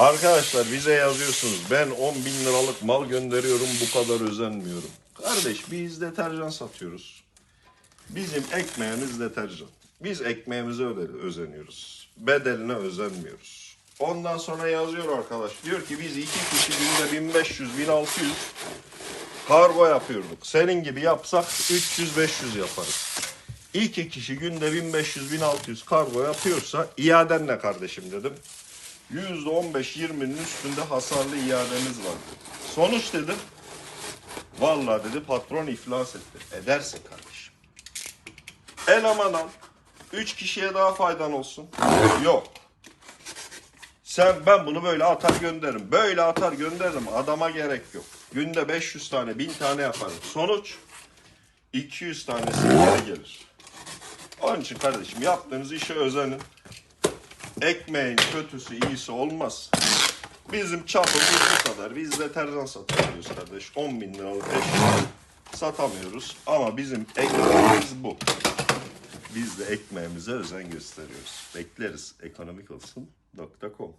Arkadaşlar bize yazıyorsunuz. Ben 10 bin liralık mal gönderiyorum bu kadar özenmiyorum. Kardeş biz deterjan satıyoruz. Bizim ekmeğimiz deterjan. Biz ekmeğimize özeniyoruz. Bedeline özenmiyoruz. Ondan sonra yazıyor arkadaş. Diyor ki biz iki kişi günde 1500, 1600 kargo yapıyorduk. Senin gibi yapsak 300-500 yaparız. İki kişi günde 1500-1600 kargo yapıyorsa iaden ne kardeşim dedim. %15-20'nin üstünde hasarlı iademiz var. Sonuç dedim. Vallahi dedi patron iflas etti. Edersin kardeşim. Eleman al. Üç kişiye daha faydan olsun. Yok. Sen ben bunu böyle atar gönderirim. Böyle atar gönderirim. Adama gerek yok. Günde 500 tane, 1000 tane yaparım. Sonuç 200 tanesi geri gelir. Onun için kardeşim yaptığınız işe özenin. Ekmeğin kötüsü iyisi olmaz. Bizim çapımız bu kadar. Biz deterjan satıyoruz kardeş. 10 bin liralık eşya satamıyoruz. Ama bizim ekmeğimiz bu. Biz de ekmeğimize özen gösteriyoruz. Bekleriz. Ekonomik olsun.com